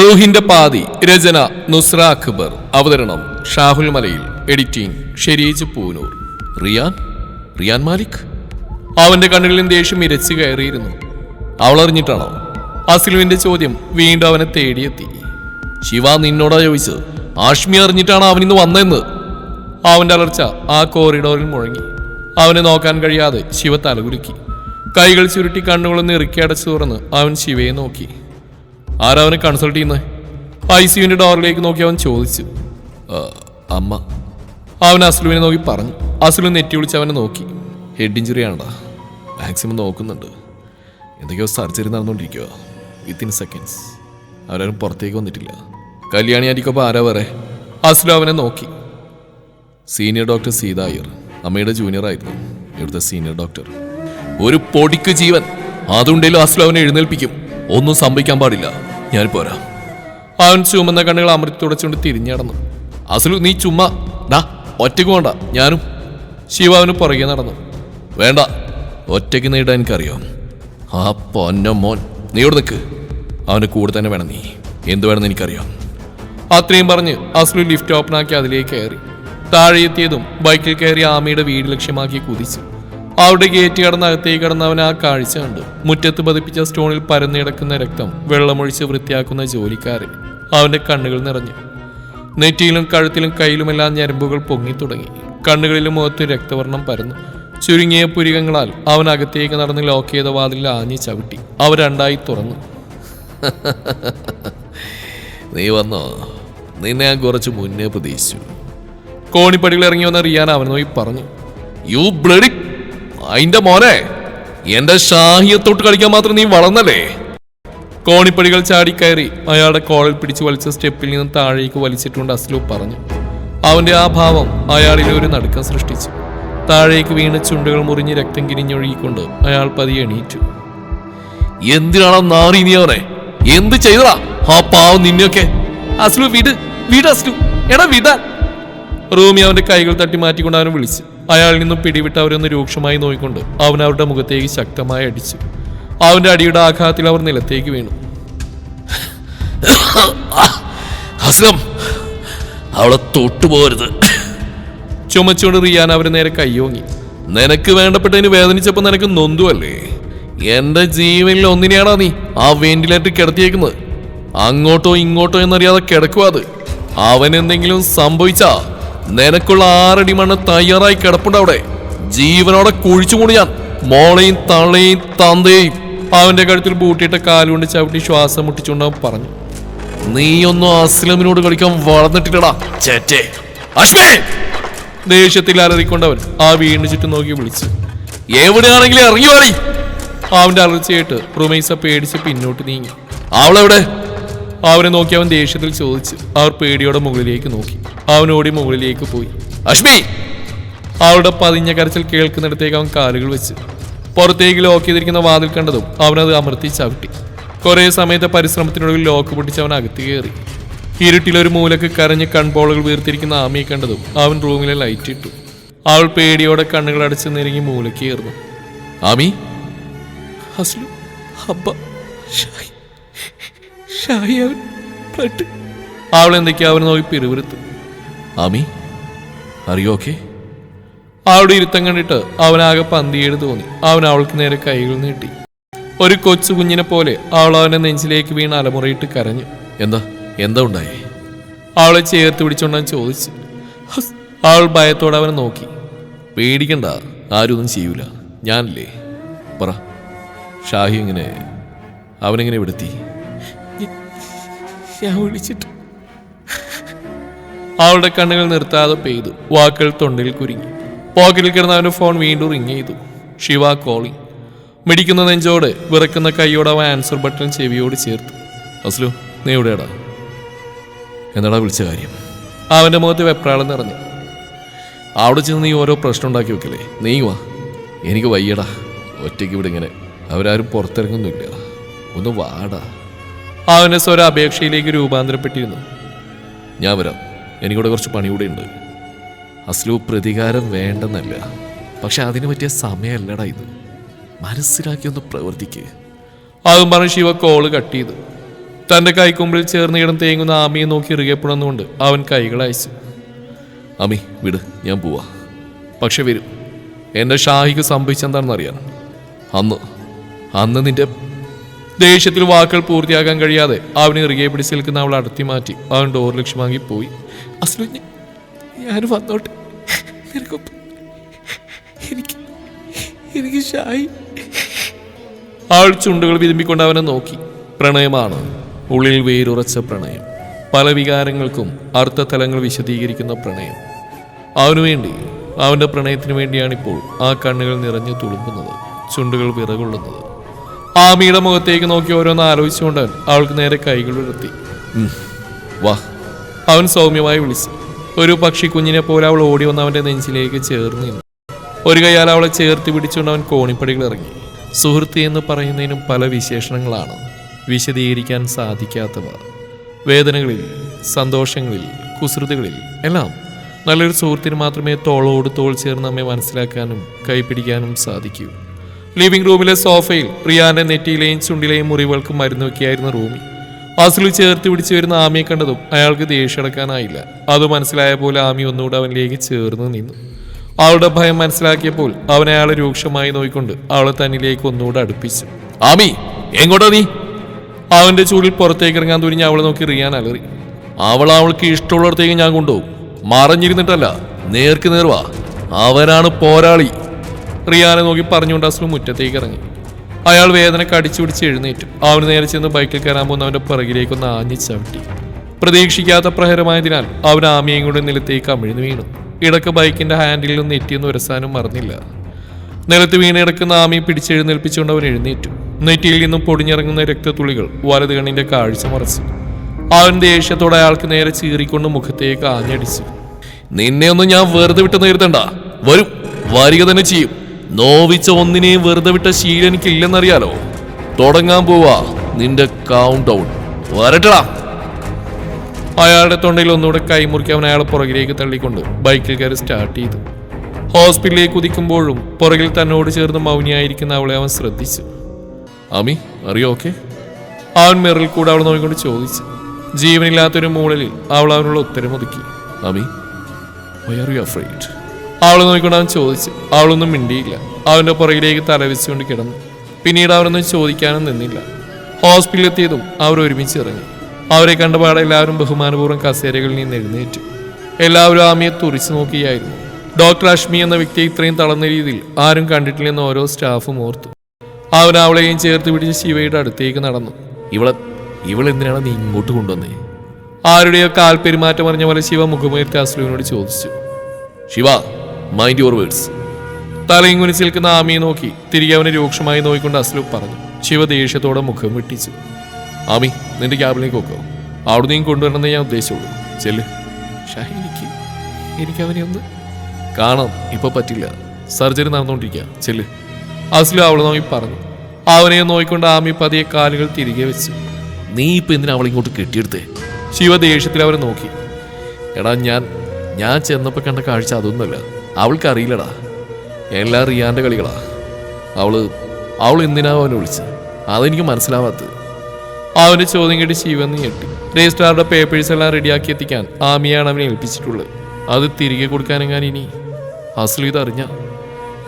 റൂഹിന്റെ പാതി രചന നുസ്ര അക്ബർ. അവതരണം ഷാഹുൽ മലയിൽ. എഡിറ്റിംഗ് ഷെരീജ് പൂനൂർ. റിയാൻ? റിയാൻ മാലിക്? അവന്റെ കണ്ണുകളിൽ ദേഷ്യം ഇരച്ചു കയറിയിരുന്നു. അവൾ അറിഞ്ഞിട്ടാണോ? അസ്ലുവിന്റെ ചോദ്യം വീണ്ടും അവനെ തേടിയെത്തി. ശിവ നിന്നോടാ ചോദിച്ചത്. ആഷ്മി അറിഞ്ഞിട്ടാണ് അവൻ ഇന്ന് വന്നതെന്ന്? അവന്റെ അലർച്ച ആ കോറിഡോറിൽ മുഴങ്ങി. അവനെ നോക്കാൻ കഴിയാതെ ശിവ തലകുലുക്കി. കൈകൾ ചുരുട്ടി കണ്ണുകളൊന്ന് ഇറുക്കി അടച്ചു തുറന്ന് അവൻ ശിവയെ നോക്കി. ആരാ അവനെ കൺസൾട്ട് ചെയ്യുന്നത് ഐ സിയുവിന്റെ ഡോറിലേക്ക് നോക്കി അവൻ ചോദിച്ചു. അമ്മ. അവൻ അസ്ലുവിനെ നോക്കി പറഞ്ഞു. അസ്ലു നെറ്റി വിളിച്ച് അവനെ നോക്കി. Head injury ആണടാ. മാക്സിമം നോക്കുന്നുണ്ട്. എന്തൊക്കെയോ സർജറി നടന്നുകൊണ്ടിരിക്കുക വിത്തിൻ സെക്കൻഡ്സ് അവരാരും പുറത്തേക്ക് വന്നിട്ടില്ല. കല്യാണി ആയിരിക്കുമ്പോൾ ആരാ വേറെ? അസ്ലു അവനെ നോക്കി. Senior doctor Seetha Iyer. അമ്മയുടെ ജൂനിയർ ആയിരുന്നു. ഇവിടുത്തെ സീനിയർ ഡോക്ടർ ഒരു പൊടിക്ക് ജീവൻ. അതുണ്ടെങ്കിലും അസ്ലു അവനെ എഴുന്നേൽപ്പിക്കും. ഒന്നും സംഭവിക്കാൻ പാടില്ല. ഞാൻ പോരാ അവൻ ചുമന്ന കണ്ണുകൾ അമൃത് തുടച്ചുകൊണ്ട് തിരിഞ്ഞടന്നു അസലു നീ ചുമ്മാ ഡാ ഒറ്റയ്ക്ക് വേണ്ട ഞാനും ശിവ അവന് പുറകെ നടന്നു. വേണ്ട ഒറ്റയ്ക്ക് നേടാൻ എനിക്കറിയാം. ആ പൊന്ന മോൻ നീ ഇവിടെ നിൽക്ക് അവന് കൂടെ തന്നെ വേണം നീ. എന്ത് വേണമെന്ന് എനിക്കറിയാം. അത്രയും പറഞ്ഞ് അസ്ലു ലിഫ്റ്റ് ഓപ്പൺ ആക്കി അതിലേക്ക് കയറി. താഴെ എത്തിയതും ബൈക്കിൽ കയറി ആമയുടെ വീട് ലക്ഷ്യമാക്കി കുതിച്ചു. അവിടെ ഗേറ്റ് കടന്ന് അകത്തേക്ക് കടന്ന് അവൻ ആ കാഴ്ച കണ്ടു. മുറ്റത്ത് പതിപ്പിച്ച സ്റ്റോണിൽ പരന്നു കിടക്കുന്ന രക്തം വെള്ളമൊഴിച്ച് വൃത്തിയാക്കുന്ന ജോലിക്കാരൻ. അവന്റെ കണ്ണുകൾ നിറഞ്ഞു. നെറ്റിയിലും കഴുത്തിലും കയ്യിലുമെല്ലാം ഞരമ്പുകൾ പൊങ്ങി തുടങ്ങി. കണ്ണുകളിലും മുഖത്ത് രക്തവർണം പരന്നു. ചുരുങ്ങിയ പുരികങ്ങളാൽ അവൻ അകത്തേക്ക് നടന്ന് ലോക്ക് ചെയ്ത വാതിലിൽ ആഞ്ഞു ചവിട്ടി. അവ രണ്ടായി തുറന്നു. നീ വന്നോ? നിന്നെ ഞാൻ കുറച്ച് മുന്നേ പ്രതീക്ഷിച്ചു. കോണിപ്പടികൾ ഇറങ്ങി വന്ന റിയാൻ അവൻ നോയി പറഞ്ഞു. യു ബ്ലഡി അതിന്റെ മോനെ എന്റെ ഷാഹിയത്തോട്ട് കളിക്കാൻ മാത്രം നീ വളർന്നല്ലേ? കോണിപ്പടികൾ ചാടിക്കയറി അയാളുടെ കോളിൽ പിടിച്ചു വലിച്ച സ്റ്റെപ്പിൽ നിന്ന് താഴേക്ക് വലിച്ചിട്ടുകൊണ്ട് അസ്ലു പറഞ്ഞു. അവന്റെ ആ ഭാവം അയാളിൽ ഒരു നടുക്കം സൃഷ്ടിച്ചു. താഴേക്ക് വീണ ചുണ്ടുകൾ മുറിഞ്ഞ് രക്തം കിരിഞ്ഞൊഴുകിക്കൊണ്ട് അയാൾ പതിയെ എണീറ്റു. എന്തിനാണോ നാറി നീ അവനെ? എന്ത് ചെയ്തടാ? ആ പാവം നിന്നെയൊക്കെ. അസ്ലു വിട് വിട് അസ്ലു. എടാ വിടാൻ റൂമി അവന്റെ കൈകൾ തട്ടി മാറ്റിക്കൊണ്ട് അവനെ വിളിച്ചു. അയാളിൽ നിന്നും പിടിവിട്ട് അവരൊന്ന് രൂക്ഷമായി നോക്കിക്കൊണ്ട് അവൻ അവരുടെ മുഖത്തേക്ക് ശക്തമായി അടിച്ചു. അവന്റെ അടിയുടെ ആഘാതത്തിൽ അവർ നിലത്തേക്ക് വീണു. അസ്ലം അവളെ തൊട്ടുപോരുത് ചുമച്ചുകൊണ്ട് റിയാൻ അവരെ നേരെ കയ്യോങ്ങി നിനക്ക് വേണ്ടപ്പെട്ടതിന് വേദനിച്ചപ്പോ നിനക്ക് നൊന്തുവല്ലേ എന്റെ ജീവനിൽ ഒന്നിനെയാണോ നീ ആ വെന്റിലേറ്റർ കിടത്തിയേക്കുന്നത്? അങ്ങോട്ടോ ഇങ്ങോട്ടോ എന്നറിയാതെ കിടക്കുക അത്. അവൻ എന്തെങ്കിലും സംഭവിച്ചാ നിനക്കുള്ള ആറടി മണ്ണ് തയ്യാറായി കിടപ്പുണ്ട് അവിടെ. ജീവനോടെ കുഴിച്ചു കൂടി ഞാൻ. മോളെയും തള്ളയും തന്തയും. അവന്റെ കഴുത്തിൽ ബൂട്ടിയിട്ട കാലുകൊണ്ട് ചവിട്ടി ശ്വാസം മുട്ടിച്ചുകൊണ്ട് പറഞ്ഞു നീയൊന്നും അസ്ലമിനോട് കളിക്കാൻ വളർന്നിട്ടില്ലടാ ചേറ്റേ അശ്വേ ദേഷ്യത്തിൽ അലറിക്കൊണ്ടവൻ ആ വീടിന് ചുറ്റും നോക്കി വിളിച്ചു എവിടെയാണെങ്കിലും ഇറങ്ങി വാടി അവന്റെ അലർച്ചയായിട്ട് റുമൈസ പേടിച്ച് പിന്നോട്ട് നീങ്ങി. അവളെവിടെ? അവനെ നോക്കി അവൻ ദേഷ്യത്തിൽ ചോദിച്ച് അവർ പേടിയോടെ മുകളിലേക്ക് നോക്കി. അവനോടി മുകളിലേക്ക് പോയി. അശ്മി! അവളുടെ പതിഞ്ഞ കരച്ചിൽ കേൾക്കുന്നിടത്തേക്ക് അവൻ കാലുകൾ വെച്ച് പുറത്തേക്ക് ലോക്ക് ചെയ്തിരിക്കുന്ന വാതിൽ കണ്ടതും അവനത് അമർത്തി ചവിട്ടി. കുറെ സമയത്തെ പരിശ്രമത്തിനൊടുവിൽ ലോക്ക് പൊട്ടിച്ച് അവൻ അകത്ത് കയറി. ഇരുട്ടിലൊരു മൂലക്ക് കരഞ്ഞ് കൺപോളുകൾ വീർത്തിരിക്കുന്ന ആമയെ കണ്ടതും അവൻ റൂമിലെ ലൈറ്റ് ഇട്ടു. അവൾ പേടിയോടെ കണ്ണുകൾ അടച്ച് നിരങ്ങി മൂലക്ക് കയറുന്നു. ആമി? ഹസ്ലു അബ്ബ ഷായി ഷായി അവൻ ബ്ലഡ് അവൾ എന്തൊക്കെയാ അവനെ നോക്കി പിറുവിറുത്തു ആമി അറിയോ ഓക്കെ അവളുടെ ഇരുത്തം കണ്ടിട്ട് അവനാകെ പന്തിയേട് തോന്നി. അവൻ അവൾക്ക് നേരെ കൈകൾ നീട്ടി. ഒരു കൊച്ചു കുഞ്ഞിനെ പോലെ അവൾ അവന്റെ നെഞ്ചിലേക്ക് വീണ് അലമുറയിട്ട് കരഞ്ഞു. എന്താ? എന്താ ഉണ്ടായേ? അവളെ ചേർത്ത് പിടിച്ചോണ്ടാൻ ചോദിച്ചു. അവൾ ഭയത്തോടെ അവനെ നോക്കി. പേടിക്കണ്ട ആരും ഒന്നും ചെയ്യൂല. ഞാനല്ലേ. പറ. ഷാഹി ഇങ്ങനെ അവനെങ്ങനെ വിടുത്തി? ഞാൻ വിളിച്ചിട്ട്. അവളുടെ കണ്ണുകൾ നിർത്താതെ പെയ്തു. വാക്കുകൾ തൊണ്ടിൽ കുരുങ്ങി. പോക്കറ്റിൽ കിടന്ന അവന്റെ ഫോൺ വീണ്ടും റിങ് ചെയ്തു. ശിവ കോളിംഗ് മിടിക്കുന്ന നെഞ്ചോട് വിറക്കുന്ന കൈയോടെ അവൻ ആൻസർ ബട്ടൺ ചെവിയോട് ചേർത്തു. അസ്ലു നീ എവിടെയാടാ? എന്നടാ വിളിച്ച കാര്യം? അവന്റെ മുഖത്ത് വെപ്രാളം നിറഞ്ഞു. അവിടെ ചെന്ന് നീ ഓരോ പ്രശ്നം ഉണ്ടാക്കി വെക്കല്ലേ? നീ വാ. എനിക്ക് വയ്യടാ. ഒറ്റയ്ക്ക് ഇവിടെ ഇങ്ങനെ. അവരാരും പുറത്തിറങ്ങുന്നില്ല ഒന്ന് വാടാ. അവന്റെ സ്വര അപേക്ഷയിലേക്ക് രൂപാന്തരപ്പെട്ടിരുന്നു. ഞാൻ വരാം. എനിക്കിവിടെ കുറച്ച് പണി കൂടെ ഉണ്ട് അസ്ലു പ്രതികാരം വേണ്ടെന്നല്ല. പക്ഷെ അതിന് പറ്റിയ സമയമല്ലടാ ഇത്. മനസ്സിലാക്കി ഒന്ന് പ്രവർത്തിക്ക്. അതും പറഞ്ഞ് ശിവ കോൾ കട്ട് ചെയ്തു. തന്റെ കൈക്കുമ്പിൽ ചേർന്ന് ഇടം തേങ്ങുന്ന ആമിയെ നോക്കി ഇറുകപ്പെടുന്നുകൊണ്ട് അവൻ കൈകൾ അയച്ചു. അമി വിട്. ഞാൻ പോവാ. പക്ഷെ വരും. എന്റെ ഷാഹിക്ക് സംഭവിച്ചെന്താണെന്ന് അറിയാൻ അന്ന് അന്ന് നിന്റെ ദേഷ്യത്തിൽ വാക്കുകൾ പൂർത്തിയാക്കാൻ കഴിയാതെ അവനെ ഇറുകെ പിടിച്ച് നിൽക്കുന്ന അവൾ അടുത്തി മാറ്റി. അവൻ ഡോർ ലക്ഷ്യമാക്കി പോയി. അസ്ലു ഞ- ഞാൻ വന്നോട്ടെ. എനിക്ക് എനിക്ക് അവൾ ചുണ്ടുകൾ വിരുമ്പിക്കൊണ്ട് അവനെ നോക്കി. പ്രണയമാണ് ഉള്ളിൽ വേരുറച്ച പ്രണയം. പല വികാരങ്ങൾക്കും അർത്ഥതലങ്ങൾ വിശദീകരിക്കുന്ന പ്രണയം. അവനു വേണ്ടി അവന്റെ പ്രണയത്തിന് വേണ്ടിയാണിപ്പോൾ ആ കണ്ണുകൾ നിറഞ്ഞു തുളുമ്പുന്നത് ചുണ്ടുകൾ വിറകൊള്ളുന്നത്. ആമിയുടെ മുഖത്തേക്ക് നോക്കി ഓരോന്ന് ആലോചിച്ചുകൊണ്ട് അവൾക്ക് നേരെ കൈകൾ ഉയർത്തി. വാ. അവൻ സൗമ്യമായി വിളിച്ചു. ഒരു പക്ഷി കുഞ്ഞിനെ പോലെ അവൾ ഓടി വന്ന് അവന്റെ നെഞ്ചിലേക്ക് ചേർന്ന് നിന്നു. ഒരു കൈയാൽ അവളെ ചേർത്ത് പിടിച്ചുകൊണ്ട് അവൻ കോണിപ്പടികൾ ഇറങ്ങി. സുഹൃത്ത് എന്ന് പറയുന്നതിനും പല വിശേഷണങ്ങളാണ് വിശദീകരിക്കാൻ സാധിക്കാത്തവ. വേദനകളിൽ സന്തോഷങ്ങളിൽ കുസൃതികളിൽ എല്ലാം നല്ലൊരു സുഹൃത്തിന് മാത്രമേ തോളോട് തോൾ ചേർന്ന് നമ്മെ മനസ്സിലാക്കാനും കൈപിടിക്കാനും സാധിക്കൂ. ലിവിംഗ് റൂമിലെ സോഫയിൽ റിയാന്റെ നെറ്റിയിലെയും ചുണ്ടിലെയും മുറിവുകൾക്ക് മരുന്ന് വെക്കിയായിരുന്ന റൂമി. അസുലു ചേർത്ത് പിടിച്ചു വരുന്ന ആമിയെ കണ്ടതും അയാൾക്ക് ദേഷ്യടക്കാനായില്ല അത് മനസ്സിലായ പോലെ ആമി ഒന്നുകൂടെ അവനിലേക്ക് ചേർന്ന് നിന്നു. അവളുടെ ഭയം മനസ്സിലാക്കിയപ്പോൾ അവൻ അയാളെ രൂക്ഷമായി നോയിക്കൊണ്ട് അവളെ തന്നിലേക്ക് ഒന്നുകൂടെ അടുപ്പിച്ചു. ആമി എങ്ങോട്ടാ നീ? അവന്റെ ചൂടിൽ പുറത്തേക്ക് ഇറങ്ങാൻ തുനിഞ്ഞ് അവളെ നോക്കി റിയാൻ അലറി. അവൾ അവൾക്ക് ഇഷ്ടമുള്ളിടത്തേക്ക് ഞാൻ കൊണ്ടുപോകും. മറഞ്ഞിരുന്നിട്ടല്ല. നേർക്ക് നേർവാ അവനാണ് പോരാളി. റിയാനെ നോക്കി പറഞ്ഞുകൊണ്ട് അസ്ലു മുറ്റത്തേക്ക് ഇറങ്ങി. അയാൾ വേദന കടിച്ചു പിടിച്ച് എഴുന്നേറ്റു. അവന് നേരെ ചെന്ന് ബൈക്കിൽ കയറാൻ പോകുന്ന പോകുന്നവന്റെ പിറകിലേക്കൊന്ന് ആഞ്ഞു ചവിട്ടി. പ്രതീക്ഷിക്കാത്ത പ്രഹരമായതിനാൽ അവൻ ആമിയും കൂടെ നിലത്തേക്ക് അമിഴ്ന്നു വീണു. ഇടയ്ക്ക് ബൈക്കിന്റെ ഹാൻഡിലിൽ നിന്ന് നെറ്റിയെന്ന് ഉരസാനും മറന്നില്ല. നിലത്ത് വീണ് കിടക്കുന്ന പിടിച്ചെഴുന്നേൽപ്പിച്ചുകൊണ്ട് അവൻ എഴുന്നേറ്റു. നെറ്റിയിൽ നിന്നും പൊടിഞ്ഞിറങ്ങുന്ന രക്തത്തുള്ളികൾ വലത് കണ്ണിന്റെ കാഴ്ച മറച്ചു. അവൻ ദേഷ്യത്തോടെ അയാൾക്ക് നേരെ ചീറിക്കൊണ്ട് മുഖത്തേക്ക് ആഞ്ഞടിച്ചു. നിന്നെ ഒന്നും ഞാൻ വെറുതെ വിട്ട് നേരിടണ്ട വരും. വരിക തന്നെ ചെയ്യും. നോവിച്ച ഒന്നിനെയും വെറുതെ വിട്ട ശീലം എനിക്കില്ലെന്നറിയാലോ. തുടങ്ങാൻ പോവാ നിന്റെ കൗണ്ട് ഡൗൺ വരട്ടടാ. അയാളുടെ തൊണ്ടയിൽ ഒന്നുകൂടെ അവൻ അയാളെ പുറകിലേക്ക് തള്ളിക്കൊണ്ട് ബൈക്കിൽ കയറി സ്റ്റാർട്ട് ചെയ്തു. ഹോസ്പിറ്റലിലേക്ക് കുതിക്കുമ്പോഴും പുറകിൽ തന്നോട് ചേർന്ന് മൗനിയായിരിക്കുന്ന അവളെ അവൻ ശ്രദ്ധിച്ചു. അമി അറിയോ ഓക്കെ അവൻ മിറിൽ കൂടെ അവൾ നോക്കിക്കൊണ്ട് ചോദിച്ചു. ജീവനില്ലാത്തൊരു മൂളലിൽ അവൾ അവനുള്ള ഉത്തരം ഒതുക്കി Ami why are you afraid അവളെ നോക്കിക്കൊണ്ട് അവൻ ചോദിച്ചു. അവളൊന്നും മിണ്ടിയില്ല. അവന്റെ പുറകിലേക്ക് തലവെച്ചുകൊണ്ട് കിടന്നു. പിന്നീട് അവരൊന്നും ചോദിക്കാനും നിന്നില്ല. ഹോസ്പിറ്റലിൽ എത്തിയതും അവർ ഒരുമിച്ച് ഇറങ്ങി. അവരെ കണ്ടപാടെ എല്ലാവരും ബഹുമാനപൂർവം കസേരകളിൽ നിന്ന് എഴുന്നേറ്റു. എല്ലാവരും ആമിയെ തുറിച്ചു നോക്കിയായിരുന്നു. ഡോക്ടർ അഷ്മി എന്ന വ്യക്തിയെ ഇത്രയും തളർന്ന രീതിയിൽ ആരും കണ്ടിട്ടില്ലെന്ന് ഓരോ സ്റ്റാഫും ഓർത്തു. അവൻ അവളെയും ചേർത്ത് പിടിച്ച് ശിവയുടെ അടുത്തേക്ക് നടന്നു. ഇവളെ ഇവളെന്തിനാണ് നീ ഇങ്ങോട്ട് കൊണ്ടുവന്നേ? ആരുടെയോ കാൽ പെരുമാറ്റം അറിഞ്ഞ പോലെ ശിവ മുഖമുയർത്തി അസ്ലുവിനോട് ചോദിച്ചു. ശിവ മൈൻഡ് യുവർ വേർഡ്സ് തലയും കുനിച്ച് നിൽക്കുന്ന ആമിയെ നോക്കി തിരികെ അവനെ രൂക്ഷമായി നോക്കിക്കൊണ്ട് അസ്ലു പറഞ്ഞു. ശിവ ദേഷ്യത്തോടെ മുഖം വെട്ടിച്ചു. ആമി നിന്റെ ക്യാബിലേക്ക് നോക്കോ. അവിടെ കൊണ്ടുവരണമെന്ന് ഞാൻ ഉദ്ദേശിച്ചുള്ളൂ. ചെല്ല്. എനിക്ക് എനിക്ക് അവനെ ഒന്ന് കാണാം. ഇപ്പൊ പറ്റില്ല. സർജറി നടന്നുകൊണ്ടിരിക്കുക ചെല്ല്. അസ്ലു അവളെ നോക്കി പറഞ്ഞു. അവനെ നോക്കിക്കൊണ്ട് ആമി പതിയെ കാലുകൾ തിരികെ വെച്ചു. നീ ഇപ്പൊ എന്തിനാ അവളെ ഇങ്ങോട്ട് കെട്ടിയെടുത്തേ? ശിവ ദേഷ്യത്തിൽ അവരെ നോക്കി. എടാ ഞാൻ ഞാൻ ചെന്നപ്പോ കണ്ട കാഴ്ച അതൊന്നുമല്ല. അവൾക്ക് അറിയില്ലടാ. എല്ലാം റിയാന്റെ കളികളാ. അവൾ അവൾ എന്തിനാ അവനെ വിളിച്ചത്? അതെനിക്ക് മനസ്സിലാവാത്തത്. അവന്റെ ചോദ്യം കേട്ട് ശിവന്ന് ഞെട്ടി. രജിസ്ട്രാറുടെ പേപ്പേഴ്സ് എല്ലാം റെഡിയാക്കി എത്തിക്കാൻ ആമിയാണ് അവനെ ഏൽപ്പിച്ചിട്ടുള്ളത്. അത് തിരികെ കൊടുക്കാനെങ്ങാൻ ഇനി അസ്ലു ഇത് അറിഞ്ഞ.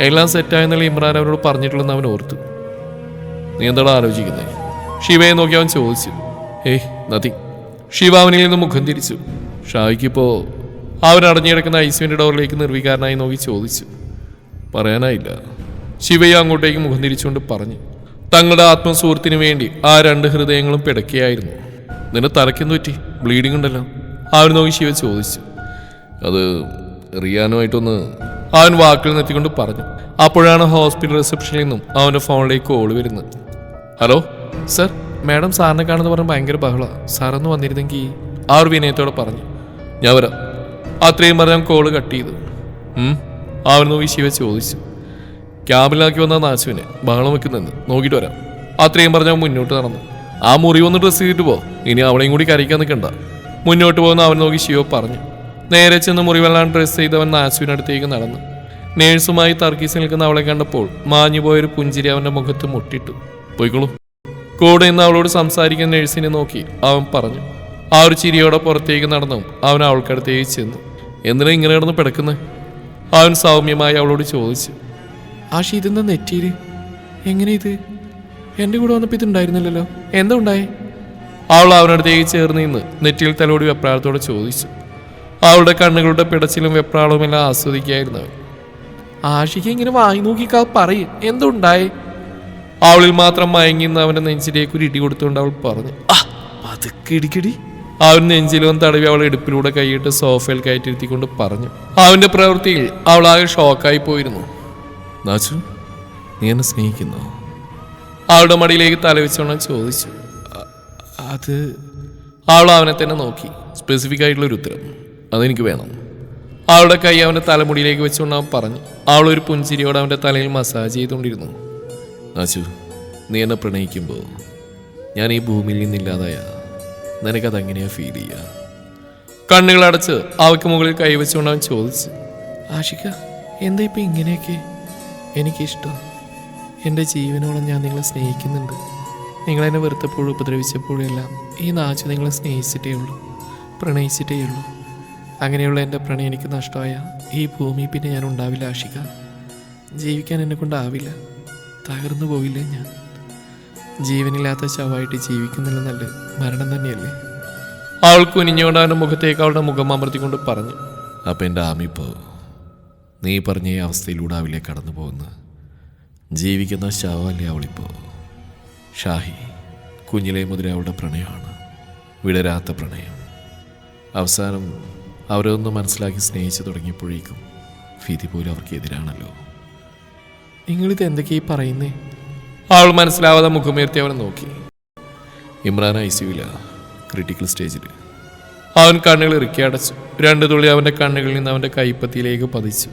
എല്ലാം സെറ്റായെന്നുള്ള ഇമ്രാൻ അവനോട് പറഞ്ഞിട്ടുള്ളതെന്ന് അവൻ ഓർത്തു. നീ എന്താടാ ആലോചിക്കുന്നത് ശിവയെ നോക്കി അവൻ ചോദിച്ചു. ഏയ് നദി. ശിവ അവനിൽ നിന്ന് മുഖം തിരിച്ചു. ഷായിക്കിപ്പോ അവൻ അടഞ്ഞിടക്കുന്ന ഐസുവിന്റെ ഡോറിലേക്ക് നിർവികാരനായി നോക്കി ചോദിച്ചു. പറയാനായില്ല. ശിവയെ അങ്ങോട്ടേക്ക് മുഖം തിരിച്ചുകൊണ്ട് പറഞ്ഞു. തങ്ങളുടെ ആത്മസുഹൃത്തിന് വേണ്ടി ആ രണ്ട് ഹൃദയങ്ങളും പിടക്കുകയായിരുന്നു നിന്നെ തലയ്ക്കെന്ന് പറ്റി? ബ്ലീഡിംഗ് ഉണ്ടല്ലോ. അവൻ നോക്കി ശിവ ചോദിച്ചു. അത് റിയാനുമായിട്ടൊന്ന് അവൻ വാക്കിൽ നിർത്തിക്കൊണ്ട് പറഞ്ഞു. അപ്പോഴാണ് ഹോസ്പിറ്റൽ റിസപ്ഷനിൽ നിന്നും അവന്റെ ഫോണിലേക്ക് കോൾ വരുന്നത്. ഹലോ? സർ മാഡം സാറിനെ കാണുന്ന പറഞ്ഞ് ഭയങ്കര ബഹളമാണ്. സാറൊന്ന് വന്നിരുന്നെങ്കിൽ ആ ഒരു വിനയത്തോടെ പറഞ്ഞു. ഞാൻ വരാം. അത്രയും പറഞ്ഞാൽ കോൾ കട്ട് ചെയ്തു. അവൻ നോക്കി ശിവ ചോദിച്ചു. ക്യാബിലാക്കി വന്ന നാശുവിനെ ബഹളം വെക്കുന്നെന്ന് നോക്കിയിട്ട് വരാം. അത്രയും പറഞ്ഞാൽ മുന്നോട്ട് നടന്നു. ആ മുറി ഒന്ന് ഡ്രസ്സ് ചെയ്തിട്ട് പോ. ഇനി അവളെയും കൂടി കരയ്ക്കാൻ നിൽക്കണ്ട മുന്നോട്ട് പോകുന്ന അവൻ നോക്കി ശിവ പറഞ്ഞു. നേരെ ചെന്ന് മുറിവെല്ലാം ഡ്രസ്സ് ചെയ്തവൻ നാശുവിനടുത്തേക്ക് നടന്നു. നേഴ്സുമായി തർക്കീസ് നിൽക്കുന്ന അവളെ കണ്ടപ്പോൾ മാഞ്ഞുപോയൊരു പുഞ്ചിരി അവന്റെ മുഖത്ത് മുട്ടിട്ടു. പോയിക്കോളൂ. കൂടെ നിന്ന് അവളോട് സംസാരിക്കുന്ന നേഴ്സിനെ നോക്കി അവൻ പറഞ്ഞു. ആ ഒരു ചിരിയോടെ പുറത്തേക്ക് നടന്നു അവൻ അവൾക്കടുത്തേക്ക് ചെന്നു. എന്തിനാ ഇങ്ങനെ കിടന്ന് പിടക്കുന്നത് അവൻ സൗമ്യമായി അവളോട് ചോദിച്ചു ആഷി ഇതെന്താ നെറ്റിയിൽ? എങ്ങനെ ഇത്? എന്റെ കൂടെ വന്നപ്പോൾ ഇതുണ്ടായിരുന്നില്ലല്ലോ. എന്താ ഉണ്ടായേ? അവൾ അവനടുത്തേക്ക് ചേർന്ന് നിന്ന് നെറ്റിയിൽ തലോടി വെപ്രാളത്തോടെ ചോദിച്ചു. അവളുടെ കണ്ണുകളുടെ പിടച്ചിലും വെപ്രാളവും എല്ലാം ആസ്വദിക്കായിരുന്നു അവൻ. ആഷിക്ക് ഇങ്ങനെ വായി നോക്കിക്കാ പറയും എന്തുണ്ടായി അവളിൽ മാത്രം മയങ്ങിന്ന് അവന്റെ നെഞ്ചിലേക്ക് ഒരു ഇടി കൊടുത്തുകൊണ്ട് അവൾ പറഞ്ഞു "ആ, പതുക്കെ ഇടിക്കടി. അവൻ നെഞ്ചിലും തടവി അവളെ ഇടുപ്പിലൂടെ കൈയിട്ട് സോഫയിൽ കയറ്റിരുത്തിക്കൊണ്ട് പറഞ്ഞു. അവന്റെ പ്രവൃത്തിയിൽ അവൾ ആകെ ഷോക്കായി പോയിരുന്നു. നാച്ചു നീ എന്നെ സ്നേഹിക്കുന്നു? അവളുടെ മടിയിലേക്ക് തലവെച്ചോണം ചോദിച്ചു. അത് അവൾ അവനെ തന്നെ നോക്കി. സ്പെസിഫിക് ആയിട്ടുള്ള ഒരു ഉത്തരം. അതെനിക്ക് വേണം. അവളുടെ കൈ അവന്റെ തലമുടിയിലേക്ക് വെച്ചുകൊണ്ട് അവൻ പറഞ്ഞു. അവളൊരു പുഞ്ചിരിയോടെ അവന്റെ തലയിൽ മസാജ് ചെയ്തുകൊണ്ടിരുന്നു. നാച്ചു നീ എന്നെ പ്രണയിക്കുമ്പോൾ ഞാൻ ഈ ഭൂമിയിൽ നിന്നില്ലാതായ നിനക്കത് എങ്ങനെയാ ഫീൽ ചെയ്യുക കണ്ണുകളടച്ച് അവയ്ക്ക് മുകളിൽ കൈവച്ചുകൊണ്ട് അവൻ ചോദിച്ചു ആഷിക എന്താ ഇപ്പം ഇങ്ങനെയൊക്കെ? എനിക്കിഷ്ടം. എന്റെ ജീവനോളം ഞാൻ നിങ്ങളെ സ്നേഹിക്കുന്നുണ്ട്. നിങ്ങളെന്നെ വെറുത്തപ്പോഴും ഉപദ്രവിച്ചപ്പോഴും എല്ലാം ഈ നാച്ചു നിങ്ങളെ സ്നേഹിച്ചിട്ടേ ഉള്ളൂ പ്രണയിച്ചിട്ടേ ഉള്ളൂ. അങ്ങനെയുള്ള എന്റെ പ്രണയം എനിക്ക് നഷ്ടമായ ഈ ഭൂമി പിന്നെ ഞാൻ ഉണ്ടാവില്ല ആഷിക ജീവിക്കാൻ എന്നെ കൊണ്ടാവില്ല തകർന്നു പോവില്ലേ ഞാൻ? ജീവനില്ലാത്ത ശവമായിട്ട് ജീവിക്കുന്നില്ലെന്നല്ല മരണം തന്നെയല്ലേ? അവൾ കുനിഞ്ഞുകൊണ്ട് അവന്റെ മുഖത്തേക്ക് അവളുടെ മുഖം അമർത്തിക്കൊണ്ട് പറഞ്ഞു അപ്പം എന്റെ ആമിപ്പോ നീ പറഞ്ഞ ഈ അവസ്ഥയിലൂടെ അവളെ കടന്നു പോകുന്ന ജീവിക്കുന്ന ശവമല്ലേ അവളിപ്പോ? ഷാഹി കുഞ്ഞിലെ മുതലേ അവളുടെ പ്രണയമാണ് വിടരാത്ത പ്രണയം. അവസാനം അവരൊന്ന് മനസ്സിലാക്കി സ്നേഹിച്ചു തുടങ്ങിയപ്പോഴേക്കും ഫിതി പോലും അവർക്ക് എതിരാണല്ലോ നിങ്ങളിത് എന്തൊക്കെയായി പറയുന്നേ? അവൾ മനസ്സിലാവാതെ മുഖമുയർത്തി അവനെ നോക്കി. ഇമ്രാൻ ഐ സിയുല ക്രിട്ടിക്കൽ സ്റ്റേജിൽ അവൻ കണ്ണുകൾ ഇറുക്കി അടച്ചു. രണ്ട് തുള്ളി അവന്റെ കണ്ണുകളിൽ നിന്ന് അവന്റെ കൈപ്പത്തിയിലേക്ക് പതിച്ചു.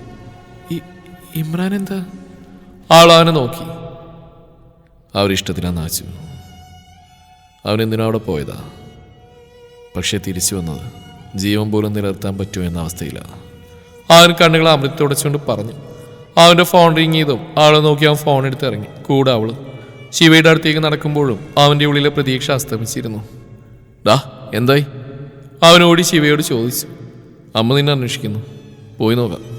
ഇമ്രാൻ എന്താ? ആൾ അവനെ നോക്കി. അവരിഷ്ടത്തിനാ നാച്ചു. അവൻ എന്തിനാ അവിടെ പോയതാ? പക്ഷേ തിരിച്ചു വന്നത് ജീവൻ പോലും നിലനിർത്താൻ പറ്റുമോ എന്ന അവസ്ഥയിലാണ് അവൻ കണ്ണുകൾ അമൃതത്തുടച്ചുകൊണ്ട് പറഞ്ഞു. അവന്റെ ഫോൺ റിങ് ചെയ്തും ആളെ നോക്കി അവൻ ഫോൺ എടുത്ത് ഇറങ്ങി. കൂടെ അവൾ. ശിവയുടെ അടുത്തേക്ക് നടക്കുമ്പോഴും അവന്റെ ഉള്ളിലെ പ്രതീക്ഷ അസ്തമിച്ചിരുന്നു. ഡാ എന്തായി? അവനോടി ശിവയോട് ചോദിച്ചു. അമ്മ നിന്നെ അന്വേഷിക്കുന്നു. പോയി നോക്കാം.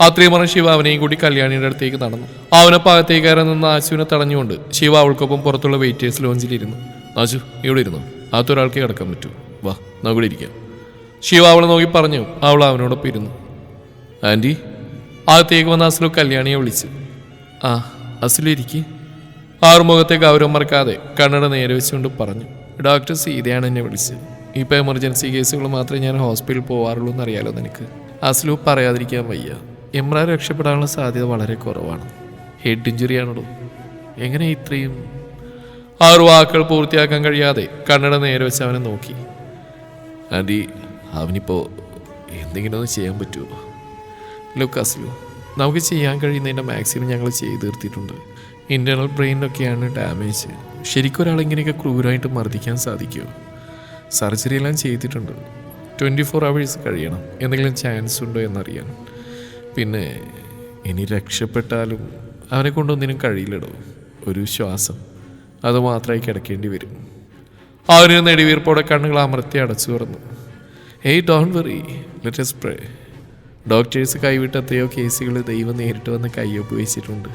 അത്രയും പറഞ്ഞ ശിവ അവനെയും കൂടി കല്യാണിയുടെ അടുത്തേക്ക് നടന്നു. അവനെ പാകത്തേക്ക് കയറാൻ നിന്ന് ആശുവിനെ തടഞ്ഞുകൊണ്ട് ശിവ അവൾക്കൊപ്പം പുറത്തുള്ള വെയിറ്റേഴ്സ് ലോഞ്ചിലിരുന്നു ആശു ഇവിടെ ഇരുന്നു? അകത്തൊരാൾക്ക് കിടക്കാൻ പറ്റൂ. വാ നമുക്കിവിടെ ഇരിക്കാം. ശിവ അവളെ നോക്കി പറഞ്ഞു. അവൾ അവനോടൊപ്പം ഇരുന്നു. ആന്റി അകത്തേക്ക് വന്ന അസ്ലു കല്യാണിയെ വിളിച്ചു. ആ അസ്ലു ഇരിക്കി. ആറുമുഖത്തെ ഗൗരവം മറക്കാതെ കണ്ണട നേരെ വെച്ചുകൊണ്ട് പറഞ്ഞു ഡോക്ടർ സീതയാണ് എന്നെ വിളിച്ചത്. ഇപ്പോൾ എമർജൻസി കേസുകൾ മാത്രമേ ഞാൻ ഹോസ്പിറ്റലിൽ പോവാറുള്ളൂ എന്നറിയാലോ നിനക്ക്? അസ്ലു പറയാതിരിക്കാൻ വയ്യ. എമ്രാൻ രക്ഷപ്പെടാനുള്ള സാധ്യത വളരെ കുറവാണ്. ഹെഡ് ഇഞ്ചുറി ആണല്ലോ എങ്ങനെ ഇത്രയും? ആറ് വാക്കുകൾ പൂർത്തിയാക്കാൻ കഴിയാതെ കണ്ണട നേരെ വെച്ച് അവനെ നോക്കി. ആന്റി അവനിപ്പോൾ എന്തെങ്കിലും ഒന്ന് ചെയ്യാൻ പറ്റുമോ ലുക്കാസ്ലു നമുക്ക് ചെയ്യാൻ കഴിയുന്നതിന്റെ മാക്സിമം ഞങ്ങൾ ചെയ്തു തീർത്തിട്ടുണ്ട്. ഇന്റേർണൽ ബ്രെയിനൊക്കെയാണ് ഡാമേജ് ശരിക്കും ഒരാളെങ്ങനെയൊക്കെ ക്രൂരമായിട്ട് മർദ്ദിക്കാൻ സാധിക്കുമോ സർജറി എല്ലാം ചെയ്തിട്ടുണ്ട്. ട്വന്റി ഫോർ അവേഴ്സ് കഴിയണം. എന്തെങ്കിലും ചാൻസ് ഉണ്ടോ എന്നറിയാൻ. പിന്നെ ഇനി രക്ഷപ്പെട്ടാലും അവനെ കൊണ്ടൊന്നിനും കഴിയില്ലടോ. ഒരു ശ്വാസം. അത് മാത്രമായി കിടക്കേണ്ടി വരും. അവനൊരു നെടിവീർപ്പോടെ കണ്ണുകൾ അമർത്തി അടച്ചു തുറന്നു hey don't worry let's pray doctors കൈവിട്ട എത്രയോ കേസുകൾ ദൈവം നേരിട്ട് വന്ന് കയ്യൊപ്പ് വെച്ചിട്ടുണ്ട്.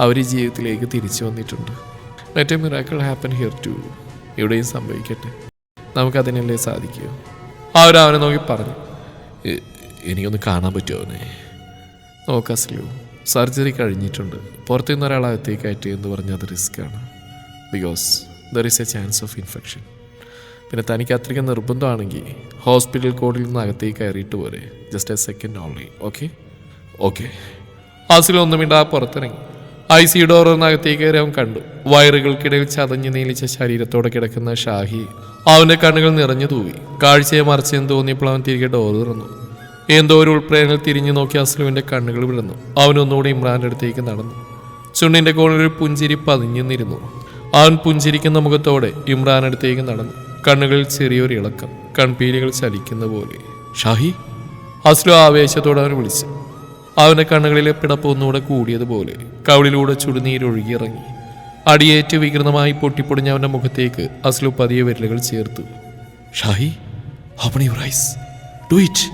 അവർ ജീവിതത്തിലേക്ക് തിരിച്ചു വന്നിട്ടുണ്ട്. Let a miracle happen here too എവിടെയും സംഭവിക്കട്ടെ. നമുക്കതിനല്ലേ സാധിക്കൂ. അവനെ നോക്കി പറഞ്ഞു. "എ- എനിക്കൊന്ന് കാണാൻ പറ്റുമോ അവനെ? നോക്കാസ്ലു സർജറി കഴിഞ്ഞിട്ടുണ്ട്. പുറത്തുനിന്ന് ഒരാൾ അകത്തേക്ക് കയറ്റി എന്ന് പറഞ്ഞാൽ അത് ആണ്. Because there is a chance of infection പിന്നെ തനിക്ക് അത്രയ്ക്ക് നിർബന്ധമാണെങ്കിൽ ഹോസ്പിറ്റൽ കോഡിൽ നിന്ന് അകത്തേക്ക് കയറിയിട്ട് പോരെ. Just a second only okay okay Asil ഒന്നും മിണ്ടാ പുറത്തിറങ്ങി. ഐ സി ഡോറിനകത്തേക്ക് കയറി അവൻ കണ്ടു. വയറുകൾക്കിടയിൽ ചതഞ്ഞു നീലിച്ച ശരീരത്തോടെ കിടക്കുന്ന ഷാഹി അവന്റെ കണ്ണുകൾ നിറഞ്ഞു തൂവി. കാഴ്ചയെ മറിച്ചെന്ന് തോന്നിയപ്പോൾ അവൻ തിരികെ ഡോർ തുറന്നു. എന്തോ ഒരു ഉൾപ്രേരണയിൽ തിരിഞ്ഞു നോക്കി അസ്ലുവിന്റെ കണ്ണുകൾ വിടുന്നു അവനൊന്നുകൂടി ഇമ്രാന്റെ അടുത്തേക്ക് നടന്നു. ചുണ്ണിന്റെ കോണിൽ ഒരു പുഞ്ചിരി പതിഞ്ഞു നിന്നിരുന്നു അവൻ പുഞ്ചിരിക്കുന്ന മുഖത്തോടെ ഇമ്രാൻ അടുത്തേക്ക് നടന്നു. കണ്ണുകളിൽ ചെറിയൊരു ഇളക്കം കൺപീലികൾ ചലിക്കുന്ന പോലെ. ഷാഹി? അസ്ലു ആവേശത്തോടെ അവൻ വിളിച്ചു. അവന്റെ കണ്ണുകളിലെ പിടപ്പ് ഒന്നുകൂടെ കൂടിയതുപോലെ കവിളിലൂടെ ചുടുനീരൊഴുകിയിറങ്ങി അടിയേറ്റ് വികൃതമായി പൊട്ടിപ്പൊടിഞ്ഞ അവന്റെ മുഖത്തേക്ക് അസ്ലു പതിയെ വിരലുകൾ ചേർത്തു. Shut your eyes do it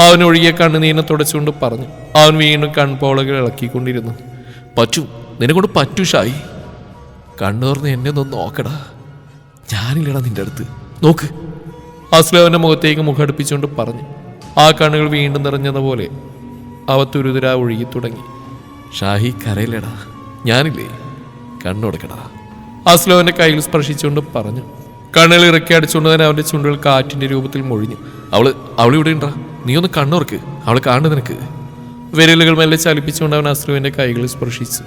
അവൻ ഒഴുകിയ കണ്ണുനീരിനെ തുടച്ചുകൊണ്ട് പറഞ്ഞു. അവൻ വീണ്ടും കൺപോളകൾ ഇളക്കിക്കൊണ്ടിരുന്നു. പറ്റൂ നിന്നെ കൊണ്ട് പറ്റൂ ഷായി കണ്ണു തുറന്ന് എന്നെ ഒന്ന് നോക്കടാ. ഞാനില്ലടാ നിന്റെ അടുത്ത്. നോക്ക്. അസ്ലു അവന്റെ മുഖത്തേക്ക് മുഖടുപ്പിച്ചുകൊണ്ട് പറഞ്ഞു. ആ കണ്ണുകൾ വീണ്ടും നിറഞ്ഞതുപോലെ അവ തുരുതുര ഒഴുകി തുടങ്ങി. ഷാഹി കരയിലടാ. ഞാനില്ലേ? കണ്ണുടക്കടാ. അസ്ലു അവന്റെ കയ്യിൽ സ്പർശിച്ചുകൊണ്ട് പറഞ്ഞു. കണ്ണുകൾ ഇറക്കി അടിച്ചുകൊണ്ട് തന്നെ അവന്റെ ചുണ്ടുകൾ കാറ്റിന്റെ രൂപത്തിൽ മൊഴിഞ്ഞു. അവൾ അവളിവിടെ ഉണ്ടാ നീ ഒന്ന് കണ്ണുറക്ക്. അവൾ കാണു നിനക്ക്. വിരലുകൾ മെല്ലെ ചലിപ്പിച്ചുകൊണ്ട് അവൻ അസ്ലുവിന്റെ കൈകൾ സ്പർശിച്ചു.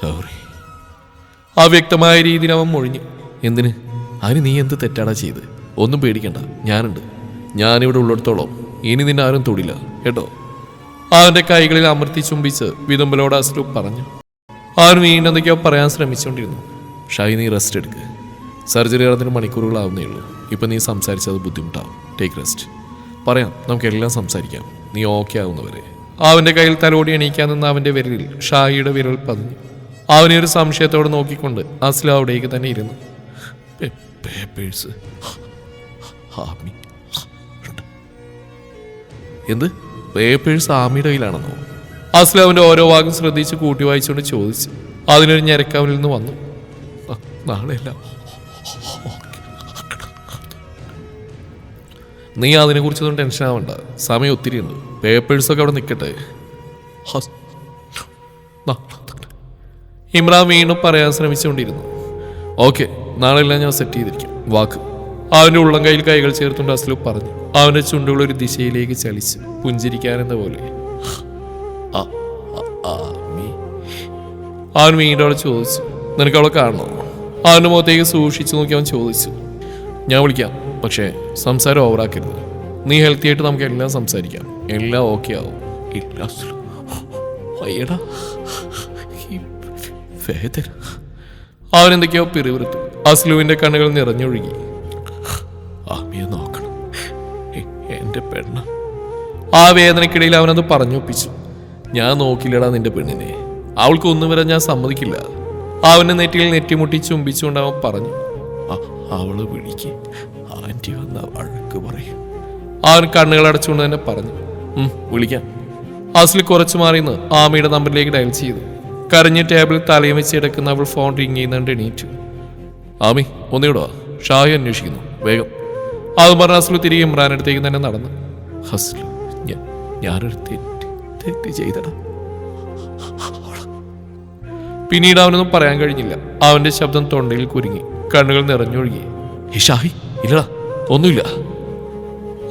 സോറി. അവ്യക്തമായ രീതിയിൽ അവൻ മൊഴിഞ്ഞു. എന്തിന്? അതിന് നീ എന്ത് തെറ്റാടാ ചെയ്ത് ഒന്നും പേടിക്കണ്ട. ഞാനുണ്ട്. ഞാനിവിടെ ഉള്ളിടത്തോളം ഇനി നിന്നെ ആരും തൊടില്ല കേട്ടോ അവന്റെ കൈകളിൽ അമർത്തി ചുംബിച്ച് വിതുമ്പലോട് അസ്ലു പറഞ്ഞു അവൻ വീണ്ടും എന്തൊക്കെയോ പറയാൻ ശ്രമിച്ചുകൊണ്ടിരുന്നു ഷൈ നീ റെസ്റ്റ് എടുക്ക് സർജറി നടന്നിട്ട് മണിക്കൂറുകളാവുന്നേ ഉള്ളൂ ഇപ്പം നീ സംസാരിച്ചത് ബുദ്ധിമുട്ടാവും ടേക്ക് റെസ്റ്റ് പറയാം നമുക്കെല്ലാം സംസാരിക്കാം നീ ഓക്കെ ആവുന്നവരെ അവന്റെ കയ്യിൽ തലോടി എണീക്കാൻ നിന്ന അവന്റെ വിരലിൽ ഷായിയുടെ വിരൽ പതിഞ്ഞു അവനെ ഒരു സംശയത്തോടെ നോക്കിക്കൊണ്ട് അസ്ല അവിടേക്ക് തന്നെ ഇരുന്നു പേപ്പേഴ്സ് ആമി എന്ത്? പേപ്പേഴ്സ് ആമിയുടെ കയ്യിലാണെന്നോ? അസ്ലം അവന്റെ ഓരോ വാക്കും ശ്രദ്ധിച്ച് കൂട്ടി വായിച്ചുകൊണ്ട് ചോദിച്ചു. അതിനൊരു ഞരക്കാവിൽ നിന്ന് വന്നു. "ആ, നാളെയല്ല നീ അതിനെ കുറിച്ചൊന്നും ടെൻഷൻ ആവണ്ട. സമയം ഒത്തിരി ഉണ്ട് പേപ്പേഴ്സൊക്കെ അവിടെ നിൽക്കട്ടെ. ഇമ്രാൻ വീണ്ടും പറയാൻ ശ്രമിച്ചുകൊണ്ടിരുന്നു. ഓക്കെ നാളെയെല്ലാം ഞാൻ സെറ്റ് ചെയ്തിരിക്കും. വാക്ക്. അവന്റെ ഉള്ളം കയ്യിൽ കൈകൾ ചേർത്തുകൊണ്ട് അസ്ലു പറഞ്ഞു. അവന്റെ ചുണ്ടുകൾ ഒരു ദിശയിലേക്ക് ചലിച്ചു. പുഞ്ചിരിക്കാനെന്ന പോലെ. അവൻ വീണ്ടും അവളെ ചോദിച്ചു നിനക്ക് അവളെ കാണണോ? അവന്റെ മുഖത്തേക്ക് സൂക്ഷിച്ചു നോക്കി അവൻ ചോദിച്ചു ഞാൻ വിളിക്കാം പക്ഷേ സംസാരം ഓവറാക്കരുത് നീ ഹെൽത്തി ആയിട്ട് നമുക്ക് എല്ലാം സംസാരിക്കാം. എല്ലാം ഓക്കെ ആവും. ഇല്ല അസ്ലു. അയ്യടാ. ഈ വേദന. അവൻ എന്തൊക്കെയോ പിറിവിറുത്തു അസ്ലുവിന്റെ കണ്ണുകൾ നിറഞ്ഞൊഴുകി. ആമിയെ നോക്കണം. എന്റെ പെണ്ണ. ആ വേദനക്കിടയിൽ അവനത് പറഞ്ഞൊപ്പിച്ചു. ഞാൻ നോക്കില്ലടാ നിന്റെ പെണ്ണിനെ. അവൾക്കൊന്നും വരെ ഞാൻ സമ്മതിക്കില്ല. അവന്റെ നെറ്റിയിൽ നെറ്റിമുട്ടി ചുംബിച്ചുകൊണ്ട് അവൻ പറഞ്ഞു "അ- അവൾ വിളിക്ക്. ആന്റി വന്ന വഴക്ക് പറയും. അവൻ കണ്ണുകൾ അടച്ചുകൊണ്ട് തന്നെ പറഞ്ഞു "ഉം, വിളിക്കാം. അസ്ലി കുറച്ചു മാറിന്ന് ആമയുടെ നമ്പറിലേക്ക് ഡയൽ ചെയ്തു. കരഞ്ഞ ടേബിളിൽ തലയും വെച്ച് കിടക്കുന്ന അവൾ ഫോൺ റിങ് ചെയ്യുന്നുണ്ട് എണീറ്റു. ആമി ഒന്നുകൂടെ വാ ഷായി അന്വേഷിക്കുന്നു. വേഗം. അത് പറഞ്ഞ തിരികെ ഇമ്രാൻ അടുത്തേക്ക് തന്നെ നടന്നു. ഹസ്ലു ഞാൻ ഞാനൊരു തെറ്റ് തെറ്റ് ചെയ്തടാ. പിന്നീട് അവനൊന്നും പറയാൻ കഴിഞ്ഞില്ല. അവന്റെ ശബ്ദം തൊണ്ടയിൽ കുരുങ്ങി കണ്ണുകൾ നിറഞ്ഞൊഴുകി. ഹിഷാഹി ഇല്ല ഇല്ലടാ ഒന്നുമില്ല.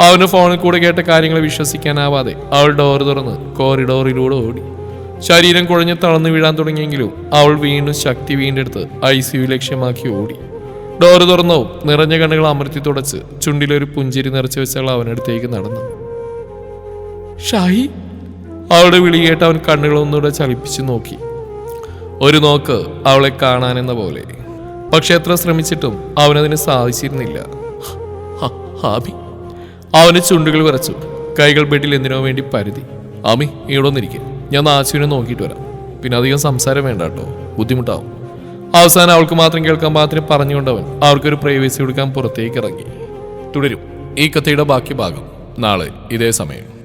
അവന് ഫോണിൽ കൂടെ കേട്ട കാര്യങ്ങൾ വിശ്വസിക്കാനാവാതെ അവൾ ഡോർ തുറന്ന് കോറിഡോറിലൂടെ ഓടി. ശരീരം കുഴഞ്ഞ് തളർന്നു വീഴാൻ തുടങ്ങിയെങ്കിലും അവൾ വീണ്ടും ശക്തി വീണ്ടെടുത്ത് ഐ സി യു ലക്ഷ്യമാക്കി ഓടി. ഡോറ് തുറന്നോ നിറഞ്ഞ കണ്ണുകൾ അമർത്തി തുടച്ച് ചുണ്ടിലൊരു പുഞ്ചിരി നിറച്ചു വെച്ചവൾ അവനടുത്തേക്ക് നടന്നു. ഷാഹി? അവളുടെ വിളി കേട്ട് അവൻ കണ്ണുകളൊന്നുകൂടെ ചളിപ്പിച്ചു നോക്കി. ഒരു നോക്ക് അവളെ കാണാനെന്ന പോലെ. പക്ഷെ എത്ര ശ്രമിച്ചിട്ടും അവനതിന് സാധിച്ചിരുന്നില്ല. ഹാബി അവന് ചുണ്ടുകൾ വിറച്ചു. കൈകൾ ബെഡിൽ എന്തിനോ വേണ്ടി പരുതി. ആമി ഇവിടെ ഒന്നിരിക്കും ഞാൻ നാച്ചുവിനെ നോക്കിയിട്ട് വരാം. പിന്നെ അധികം സംസാരം വേണ്ട കേട്ടോ. ബുദ്ധിമുട്ടാവും. അവസാനം അവൾക്ക് മാത്രം കേൾക്കാൻ മാത്രം പറഞ്ഞുകൊണ്ടവൻ അവർക്കൊരു പ്രൈവസി കൊടുക്കാൻ പുറത്തേക്ക് ഇറങ്ങി. തുടരും. ഈ കഥയുടെ ബാക്കി ഭാഗം നാളെ ഇതേ സമയം.